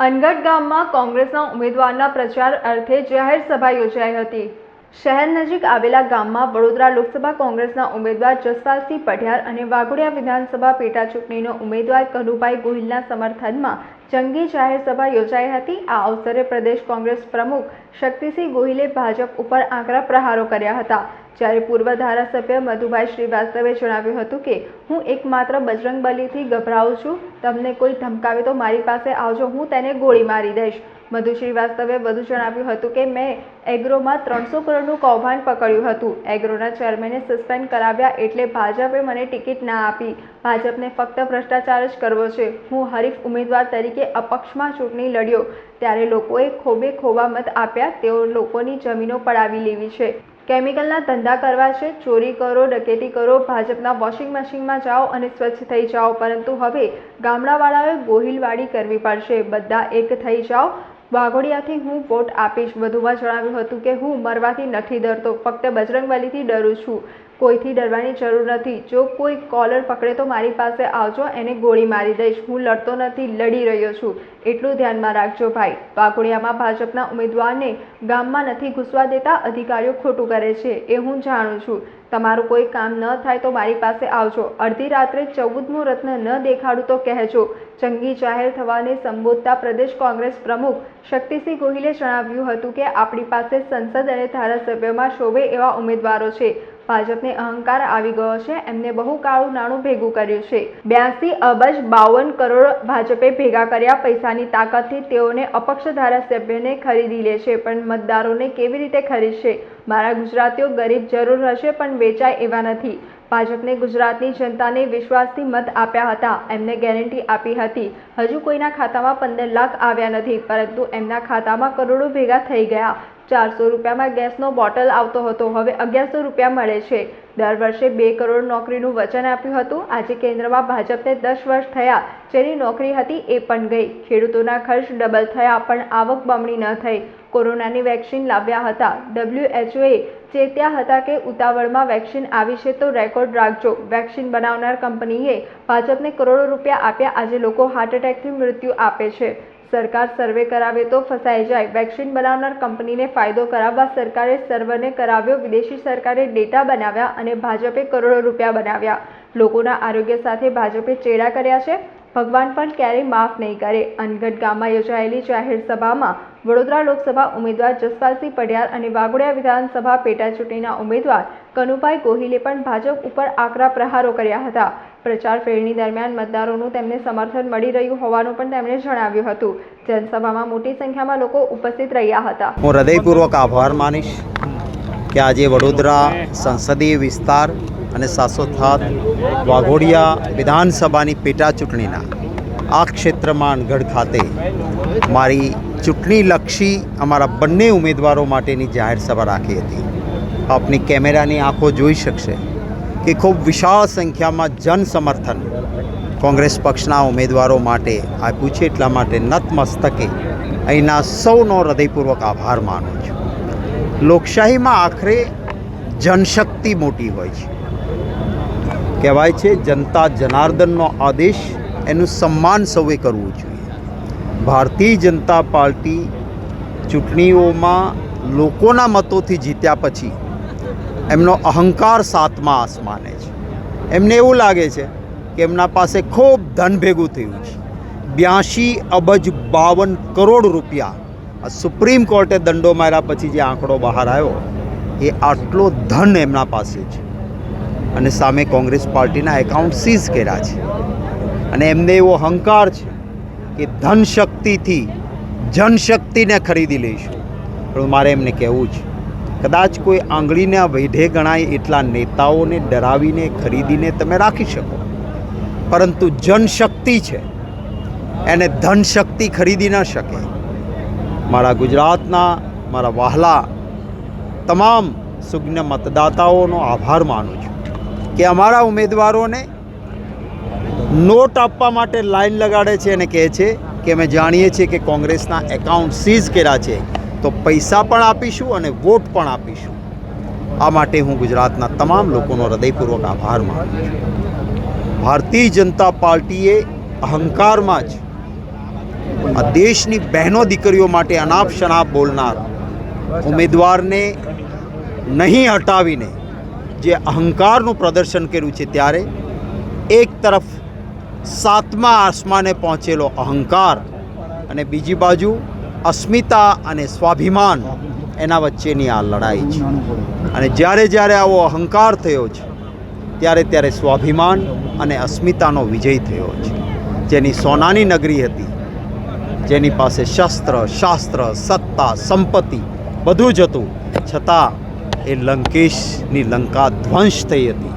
અનગઢ ગામમાં કોંગ્રેસના ઉમેદવારના પ્રચાર અર્થે જાહેર સભા યોજાઈ હતી. શહેર નજીક આવેલા ગામમાં વડોદરા લોકસભા કોંગ્રેસના ઉમેદવાર જસપાલસિંહ પઢિયાર અને વાઘોડિયા વિધાનસભા પેટા ચૂંટણીનો ઉમેદવાર કનુભાઈ ગોહિલના સમર્થનમાં જંગી જાહેર સભા યોજાઈ હતી. આ અવસરે પ્રદેશ કોંગ્રેસ પ્રમુખ શક્તિસિંહ ગોહિલે ભાજપ ઉપર આકરા પ્રહારો કર્યા હતા. જ્યારે પૂર્વ ધારાસભ્ય મધુભાઈ શ્રીવાસ્તવે જણાવ્યું હતું કે, હું એકમાત્ર બજરંગ બલીથી ગભરાઉં છું. તમને કોઈ ધમકાવે તો મારી પાસે આવજો. હું તેને ગોળી મારી દઈશ. મધુ શ્રીવાસ્તવે વધુ જણાવ્યું હતું કે, મેં એગ્રોમાં ત્રણસો કરોડનું કૌભાંડ પકડ્યું હતું. એગ્રોના ચેરમેને સસ્પેન્ડ કરાવ્યા એટલે ભાજપે મને ટિકિટ ના આપી. ભાજપને ફક્ત ભ્રષ્ટાચાર જ કરવો છે. હું હરીફ ઉમેદવાર તરીકે અપક્ષમાં ચૂંટણી લડ્યો. ત્યારે લોકોએ ખોબે ખોબા મત આપ્યા. તેઓ લોકોની જમીનો પડાવી લેવી છે. કેમિકલના ધંધા કરવા છે, ચોરી કરો ડકેતી કરો, ભાજપના વોશિંગ મશીનમાં જાઓ અને સ્વચ્છ થઈ જાઓ. પરંતુ હવે ગામડાવાળાઓએ ગોહિલવાડી કરવી પડશે. બધા એક થઈ જાઓ. વાઘોડિયાથી હું વોટ આપીશ. વધુમાં જણાવ્યું હતું કે હું મરવાથી નથી ડરતો. ફક્ત બજરંગબલીથી ડરું છું. કોઈથી ડરવાની જરૂર નથી. જો કોઈ કોલર પકડે તો મારી પાસે આવજો, એને ગોળી મારી દઈશ. હું લડતો નથી, લડી રહ્યો છું. એટલું ધ્યાનમાં રાખજો ભાઈ. વાઘોડિયામાં ભાજપના ઉમેદવારને ગામમાં નથી ઘૂસવા દેતા, અધિકારીઓ ખોટું કરે છે, એ હું જાણું છું. તમારું કોઈ કામ ન થાય તો મારી પાસે આવજો. અડધી રાત્રે ચૌદમું રત્ન ન દેખાડું તો કહેજો. જંગી જાહેર થવાને સંબોધતા પ્રદેશ કોંગ્રેસ પ્રમુખ શક્તિસિંહ ગોહિલે જણાવ્યું હતું કે, આપણી પાસે સંસદ અને ધારાસભ્યમાં શોભે એવા ઉમેદવારો છે. ભાજપને અહંકાર આવી ગયો છે. એમને બહુ કાળું નાણું ભેગું કર્યું છે. બ્યાસી અબજ બાવન કરોડ ભાજપે ભેગા કર્યા. પૈસાની તાકાતથી તેઓને અપક્ષ ધારાસભ્યને ખરીદી લે છે, પણ મતદારોને કેવી રીતે ખરીદશે? મારા ગુજરાતીઓ ગરીબ જરૂર હશે, પણ વેચાય એવા નથી. ભાજપને ગુજરાતની જનતાને વિશ્વાસથી મત આપ્યા હતા. એમને ગેરંટી આપી હતી. હજુ કોઈના ખાતામાં પંદર લાખ આવ્યા નથી, પરંતુ એમના ખાતામાં કરોડો ભેગા થઈ ગયા. ચારસો રૂપિયામાં ગેસનો બોટલ આવતો હતો. હવે અગિયારસો રૂપિયા મળે છે. દર વર્ષે બે કરોડ નોકરીનું વચન આપ્યું હતું. આજે કેન્દ્રમાં ભાજપને દસ વર્ષ થયા. જેની નોકરી હતી એ પણ ગઈ. ખેડૂતોના ખર્ચ ડબલ થયા, પણ આવક બમણી ન થઈ. કોરોનાની વેક્સિન લાવ્યા હતા. ડબ્લ્યુએચઓએ ચેત્યા હતા કે ઉતાવળમાં વેક્સિન આવી છે તો રેકોર્ડ રાખજો. વેક્સિન બનાવનાર કંપનીએ ભાજપને કરોડો રૂપિયા આપ્યા. આજે લોકો હાર્ટ એટેકથી મૃત્યુ આપે છે. સરકાર સર્વે કરાવે તો ફસાઈ જાય. વેક્સિન બનાવનાર કંપનીને ફાયદો કરાવવા સરકારે સર્વેને કરાવ્યો. વિદેશી સરકારે ડેટા બનાવ્યા અને ભાજપે કરોડો રૂપિયા બનાવ્યા. લોકોના આરોગ્ય સાથે ભાજપે ચેડા કર્યા છે. ભગવાન પણ ક્યારેય માફ નહીં કરે. અનગઢ ગામમાં યોજાયેલી જાહેર સભામાં વડોદરા લોકસભા ઉમેદવાર જસપાલસિંહ પઢિયાર અને વાઘોડિયા વિધાનસભા પેટા ચૂંટણીના ઉમેદવાર કનુભાઈ ગોહિલે પણ ભાજપ ઉપર આકરા પ્રહારો કર્યા હતા. પ્રચાર ફેરણી દરમિયાન મતદારોનું તેમને સમર્થન મળી રહ્યું હોવાનું પણ તેમણે જણાવ્યું હતું. જનસભામાં મોટી સંખ્યામાં લોકો ઉપસ્થિત રહ્યા હતા. હું હૃદયપૂર્વક આભાર માનીશ કે આજે વડોદરા સંસદીય વિસ્તાર અને સાસોથાત વાઘોડિયા વિધાનસભાની પેટા ચૂંટણીના આ ક્ષેત્રમાં અનગઢ ખાતે મારી ચૂંટણીલક્ષી અમારા બંને ઉમેદવારો માટેની જાહેર સભા રાખી હતી. આપની કેમેરાની આંખો જોઈ શકશે. કે ખૂબ વિશાળ સંખ્યામાં જન સમર્થન કોંગ્રેસ પક્ષના ઉમેદવારો માટે આપ્યું છે એટલા માટે નતમસ્તકે અહીંના સૌનો હૃદયપૂર્વક આભાર માનું છું. લોકશાહીમાં આખરે જનશક્તિ મોટી હોય છે. કહેવાય છે જનતા જનાર્દનનો આદેશ એનું સન્માન સૌએ કરવું જોઈએ. ભારતીય જનતા પાર્ટી ચૂંટણીઓમાં લોકોના મતોથી જીત્યા પછી એમનો અહંકાર સાતમા આસમાને છે. એમને એવું લાગે છે કે એમના પાસે ખૂબ ધન ભેગું થયું છે. બ્યાસી અબજ બાવન કરોડ રૂપિયા. આ સુપ્રીમ કોર્ટે દંડો માર્યા પછી જે આંકડો બહાર આવ્યો, એ આટલો ધન એમના પાસે છે. અને સામે કોંગ્રેસ પાર્ટીના એકાઉન્ટ સીઝ કર્યા છે. અને એમને એવો અહંકાર છે કે ધન શક્તિથી જનશક્તિને ખરીદી લઈશું. પણ મારે એમને કહેવું છે કદાચ કોઈ આંગળીના વૈઢે ગણાય એટલા નેતાઓને ડરાવીને, ખરીદીને તમે રાખી શકો. પરંતુ જનશક્તિ છે. એને ધનશક્તિ ખરીદી ન શકે. મારા ગુજરાતના, મારા વહાલા તમામ સુજ્ઞ મતદાતાઓનો આભાર માનું છું કે અમારા ઉમેદવારોને નોટ આપવા માટે લાઈન લગાડે છે અને કહે છે કે અમે જાણીએ છીએ કે કોંગ્રેસના એકાઉન્ટ સીઝ કર્યા છે. તો પૈસા પણ આપીશું અને વોટ પણ આપીશું. આ માટે હું ગુજરાતના તમામ લોકોનો હૃદયપૂર્વક આભાર માનું છું. ભારતીય જનતા પાર્ટીએ અહંકારમાં જ આ દેશની બહેનો દીકરીઓ માટે અનાપ શનાપ બોલનાર ઉમેદવારને નહીં હટાવીને જે અહંકારનું પ્રદર્શન કર્યું છે ત્યારે એક તરફ સાતમા આસમાને પહોંચેલો અહંકાર અને બીજી બાજુ અસ્મિતા અને સ્વાભિમાન એના વચ્ચેની આ લડાઈ છે. અને જ્યારે જ્યારે આવો અહંકાર થયો છે, ત્યારે ત્યારે સ્વાભિમાન અને અસ્મિતાનો વિજય થયો છે. જેની સોનાની નગરી હતી, જેની પાસે શસ્ત્ર, શાસ્ત્ર, સત્તા, સંપત્તિ બધું જ હતું. છતાં એ લંકેશની લંકા ધ્વંસ થઈ હતી.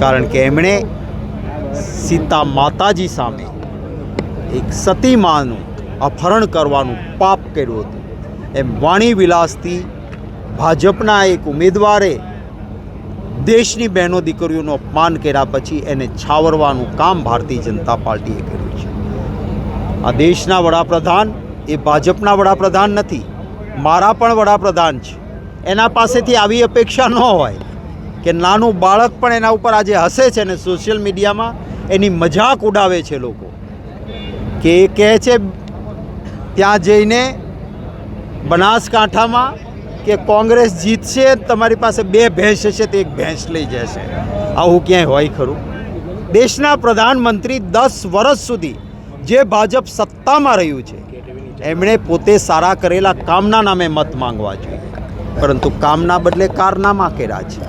કારણ કે એમણે સીતા માતાજી સામે એક સતી માનું અપહરણ કરવાનું પાપ કર્યું હતું. એમ વાણી વિલાસથી ભાજપના એક ઉમેદવારે દેશની બહેનો દીકરીઓનું અપમાન કર્યા પછી એને છાવરવાનું કામ ભારતીય જનતા પાર્ટીએ કર્યું છે. આ દેશના વડાપ્રધાન એ ભાજપના વડાપ્રધાન નથી, મારા પણ વડાપ્રધાન છે. એના પાસેથી આવી અપેક્ષા ન હોય કે નાનું બાળક પણ એના ઉપર આજે હસે છે ને સોશિયલ મીડિયામાં એની મજાક ઉડાવે છે લોકો. કે એ કહે છે ત્યાં જઈને બનાસકાંઠામાં કે કોંગ્રેસ જીતશે, તમારી પાસે બે ભેંસ હશે તો એક ભેંસ લઈ જશે. આવું ક્યાંય હોય ખરું. દેશના પ્રધાનમંત્રી દસ વર્ષ સુધી જે ભાજપ સત્તામાં રહ્યું છે, એમણે પોતે સારા કરેલા કામના નામે મત માંગવા જોઈએ. પરંતુ કામના બદલે કારનામા કર્યા છે.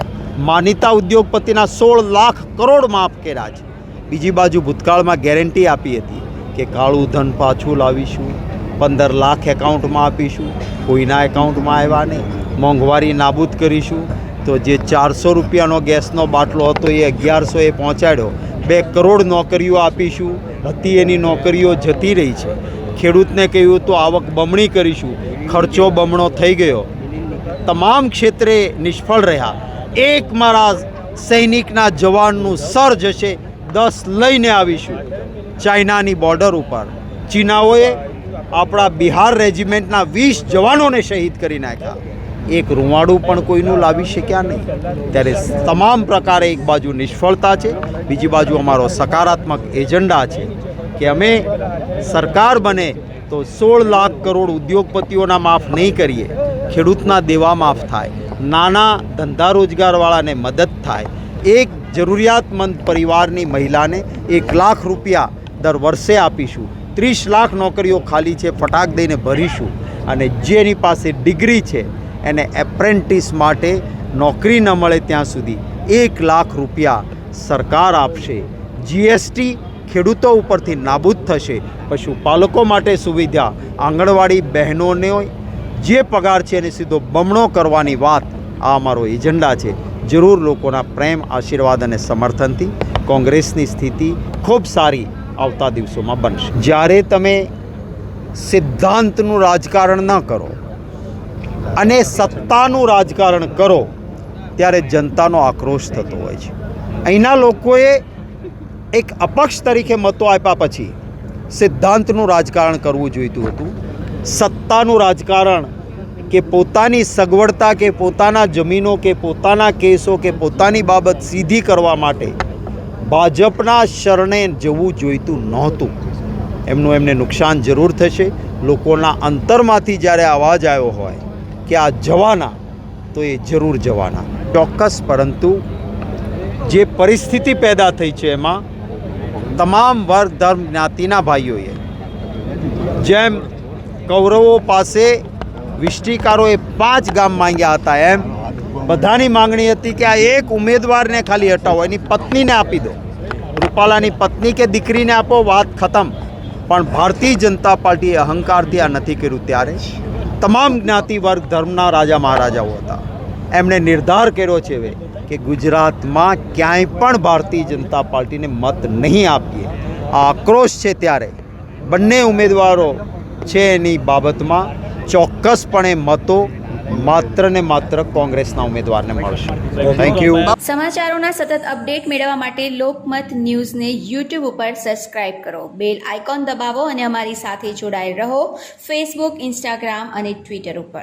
માનીતા ઉદ્યોગપતિના સોળ લાખ કરોડ માફ કર્યા છે. બીજી બાજુ ભૂતકાળમાં ગેરંટી આપી હતી કે કાળું ધન પાછું લાવીશું. પંદર લાખ એકાઉન્ટમાં આપીશું. કોઈના એકાઉન્ટમાં આવ્યા નહીં. મોંઘવારી નાબૂદ કરીશું. તો જે ચારસો રૂપિયાનો ગેસનો બાટલો હતો એ અગિયારસો એ પહોંચાડ્યો. બે કરોડ નોકરીઓ આપીશું. હતી એની નોકરીઓ જતી રહી છે. ખેડૂતને કહ્યું, તો આવક બમણી કરીશું. ખર્ચો બમણો થઈ ગયો. તમામ ક્ષેત્રે નિષ્ફળ રહ્યા. એક મારા સૈનિકના જવાનનું સર જશે. દસ લઈને આવીશું. ચાઇનાની બોર્ડર ઉપર. ચીનાઓએ આપણા બિહાર રેજિમેન્ટના વીસ જવાનોને શહીદ કરી નાખ્યા. એક રૂવાડું પણ કોઈનું લાવી શક્યા નહીં. ત્યારે તમામ પ્રકારે એક બાજુ નિષ્ફળતા છે, બીજી બાજુ અમારો સકારાત્મક એજન્ડા છે કે અમે સરકાર બને તો સોળ લાખ કરોડ ઉદ્યોગપતિઓના માફ નહીં કરીએ. ખેડૂતના દેવા માફ થાય. નાના ધંધા રોજગારવાળાને મદદ થાય. એક જરૂરિયાતમંદ પરિવારની મહિલાને એક લાખ રૂપિયા દર વર્ષે આપીશું. ત્રીસ લાખ નોકરીઓ ખાલી છે, ફટાક દઈને ભરીશું. અને જેની પાસે ડિગ્રી છે, એને એપ્રેન્ટિસ માટે નોકરી ન મળે ત્યાં સુધી એક લાખ રૂપિયા સરકાર આપશે. જીએસટી ખેડૂતો ઉપરથી નાબૂદ થશે. પશુપાલકો માટે સુવિધા, આંગણવાડી બહેનોને જે પગાર છે એને સીધો બમણો કરવાની વાત આ અમારો એજન્ડા છે. જરૂર લોકોના પ્રેમ, આશીર્વાદ અને સમર્થનથી કોંગ્રેસની સ્થિતિ ખૂબ સારી આવતા દિવસોમાં બનશે. જ્યારે તમે સિદ્ધાંતનું રાજકારણ ન કરો અને સત્તાનું રાજકારણ કરો, ત્યારે જનતાનો આક્રોશ થતો હોય છે. અહીંના લોકોએ એક અપક્ષ તરીકે મતો આપ્યા પછી સિદ્ધાંતનું રાજકારણ કરવું જોઈતું હતું. સત્તાનું રાજકારણ કે પોતાની સગવડતા, કે પોતાના જમીનો, કે પોતાના કેસો, કે પોતાની બાબત સીધી કરવા માટે ભાજપના શરણે જવું જોઈતું નહોતું. એમનું એમને નુકસાન જરૂર થશે. લોકોના અંતરમાંથી જ્યારે અવાજ આવ્યો હોય કે આ જવાના, તો એ જરૂર જવાના. ચોક્કસ, પરંતુ જે પરિસ્થિતિ પેદા થઈ છે એમાં તમામ વર્ગ ધર્મ જ્ઞાતિના ભાઈઓએ, જેમ કૌરવો પાસે વિષ્ટિકારોએ પાંચ ગામ માંગ્યા હતા એમ બધાની માંગણી હતી કે આ એક ઉમેદવારને ખાલી હટાવો, એની પત્નીને આપી દો. રૂપાલાની પત્ની કે દીકરીને આપો, વાત ખતમ. પણ ભારતીય જનતા પાર્ટીએ અહંકારથી આ નથી કર્યું ત્યારે તમામ જ્ઞાતિ વર્ગ ધર્મના રાજા મહારાજાઓ હતા. એમણે નિર્ધાર કર્યો છે હવે કે ગુજરાતમાં ક્યાંય પણ ભારતીય જનતા પાર્ટીને મત નહીં આપીએ. આ આક્રોશ છે ત્યારે બંને ઉમેદવારો છે એની બાબતમાં ચોક્કસપણે મતો માત્ર ને માત્ર કોંગ્રેસના ઉમેદવારને મળશે. થેન્ક યુ સમાચારોના સતત અપડેટ મેળવવા માટે લોકમત ન્યૂઝને યુટ્યુબ ઉપર સબસ્ક્રાઇબ કરો. બેલ આઇકોન દબાવો અને અમારી સાથે જોડાયેલ રહો. ફેસબુક ઇન્સ્ટાગ્રામ અને ટ્વિટર ઉપર.